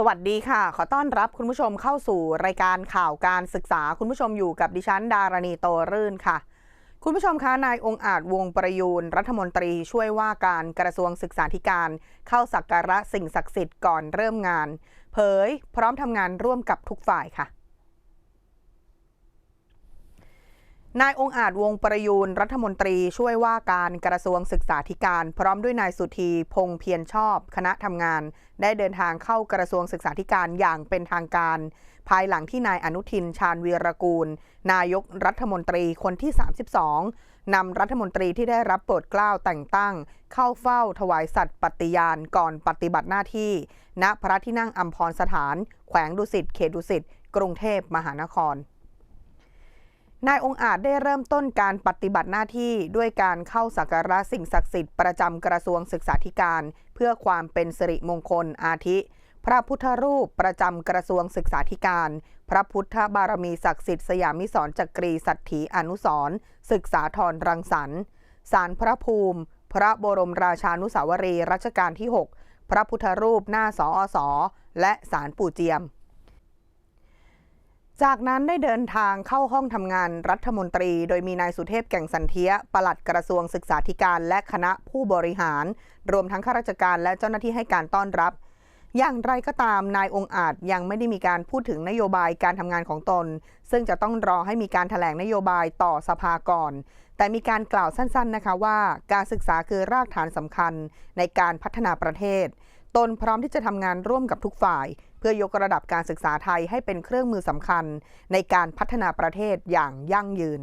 สวัสดีค่ะ ขอต้อนรับคุณผู้ชมเข้าสู่รายการข่าวการศึกษา คุณผู้ชมอยู่กับดิฉัน ดารณีโตรื่นค่ะ คุณผู้ชมคะ นายองอาจวงประยูนรัฐมนตรีช่วยว่าการกระทรวงศึกษาธิการ เข้าสักการะสิ่งศักดิ์สิทธิ์ก่อนเริ่มงาน เผย พร้อมทำงานร่วมกับทุกฝ่ายค่ะ นายองอาจวงประยูนรัฐมนตรีช่วยว่าการกระทรวงศึกษาธิการ พร้อมด้วยนายสุธีพงเพียรชอบ คณะทำงาน ได้เดินทางเข้ากระทรวงศึกษาธิการอย่างเป็นทางการ ภายหลังที่นายอนุทินชาญวีรกูล นายกรัฐมนตรีคนที่ 32นำรัฐมนตรีที่ได้รับโปรดเกล้าแต่งตั้ง เข้าเฝ้าถวายสัตย์ปฏิญาณก่อนปฏิบัติหน้าที่ ณพระที่นั่งอัมพรสถาน แขวงดุสิตเขตดุสิตกรุงเทพมหานคร นายองค์อาจได้เริ่มต้นการปฏิบัติหน้าที่ด้วยการเข้าสักการะสิ่งศักดิ์สิทธิ์ประจำกระทรวงศึกษาธิการ เพื่อความเป็นสิริมงคลอาทิ พระพุทธรูปประจำกระทรวงศึกษาธิการ พระพุทธบารมีศักดิ์สิทธิ์สยามิสรจักรีสัตถีอนุสรศึกษาธรรังสรรค์สารพระภูมิ พระบรมราชานุสาวรีรัชกาลที่ 6 พระพุทธรูปหน้าสอสอและสารปู่เจียม จากนั้นได้เดินทางเข้าห้องทำงานรัฐมนตรี โดยมีนายสุเทพแก่งสันเทียปลัดกระทรวงศึกษาธิการและคณะผู้บริหาร รวมทั้งข้าราชการและเจ้าหน้าที่ให้การต้อนรับ อย่างไรก็ตามนายองอาจยังไม่ได้มีการพูดถึงนโยบายการทำงานของตน ซึ่งจะต้องรอให้มีการถแถลงนโยบายต่อสภาก่อน แต่มีการกล่าวสั้นๆนะคะว่า การศึกษาคือรากฐานสำคัญในการพัฒนาประเทศ ตนพร้อมที่จะทำงานร่วมกับทุกฝ่าย เพื่อยกระดับการศึกษาไทยให้เป็นเครื่องมือสำคัญ ในการพัฒนาประเทศอย่างยั่งยืน